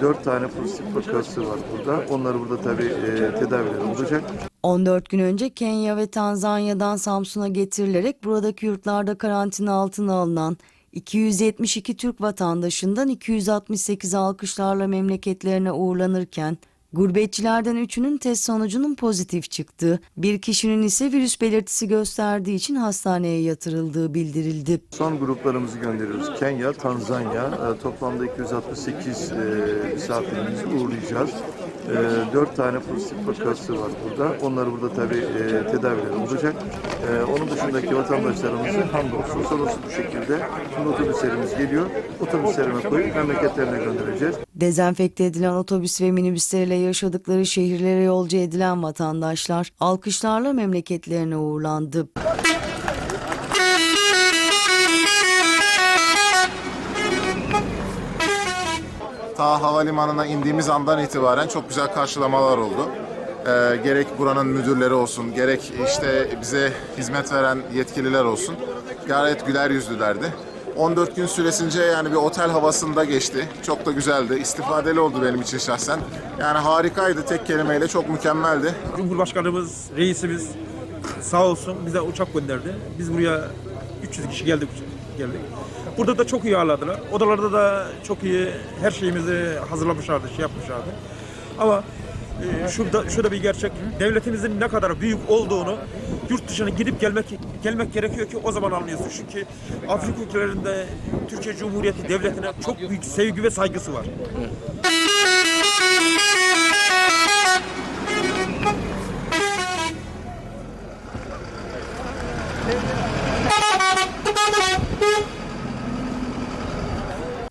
Dört tane pozitif vakası var burada. Onlar burada tabii e, tedavileri olacak. 14 gün önce Kenya ve Tanzanya'dan Samsun'a getirilerek buradaki yurtlarda karantina altına alınan 272 Türk vatandaşından 268 alkışlarla memleketlerine uğurlanırken gurbetçilerden üçünün test sonucunun pozitif çıktığı, bir kişinin ise virüs belirtisi gösterdiği için hastaneye yatırıldığı bildirildi. Son gruplarımızı gönderiyoruz. Kenya, Tanzanya. E, toplamda 268 e, misafirimizi uğurlayacağız. E, Dört tane pozitif vakası var burada. Onlar burada tabii e, tedavileri olacak. E, onun dışındaki vatandaşlarımızı hamdolsun sorunsuz bir şekilde otobüslerimiz geliyor. Otobüslerine koyup memleketlerine göndereceğiz. Dezenfekte edilen otobüs ve minibüsleriyle yaşadıkları şehirlere yolcu edilen vatandaşlar alkışlarla memleketlerine uğurlandı. Ta havalimanına indiğimiz andan itibaren çok güzel karşılamalar oldu. Ee, gerek buranın müdürleri olsun, gerek işte bize hizmet veren yetkililer olsun. Gayet güler yüzlülerdi. 14 gün süresince yani bir otel havasında geçti. Çok da güzeldi. İstifadeli oldu benim için şahsen. Yani harikaydı. Tek kelimeyle çok mükemmeldi. Cumhurbaşkanımız, reisimiz sağ olsun bize uçak gönderdi. Biz buraya 300 kişi geldik geldik. Burada da çok iyi ağırladılar. Odalarda da çok iyi her şeyimizi hazırlamışlardı, şey yapmışlardı. Ama e, şurada şurada bir gerçek. Devletimizin ne kadar büyük olduğunu yurt dışına gidip gelmek gelmek gerekiyor ki o zaman anlıyorsun. Çünkü Afrika ülkelerinde Türkiye Cumhuriyeti devletine çok büyük sevgi ve saygısı var.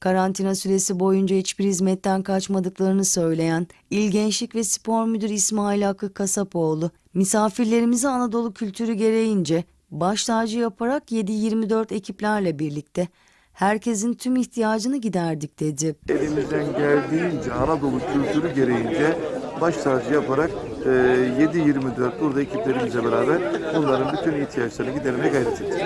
Karantina süresi boyunca hiçbir hizmetten kaçmadıklarını söyleyen İl Gençlik ve Spor Müdürü İsmail Hakkı Kasapoğlu, misafirlerimizi Anadolu kültürü gereğince baş tacı yaparak 7-24 ekiplerle birlikte herkesin tüm ihtiyacını giderdik dedi. Elimizden geldiğince Anadolu kültürü gereğince baş tacı yaparak e, 7-24 burada ekiplerimizle beraber onların bütün ihtiyaçlarını gidermeye gayret ettik.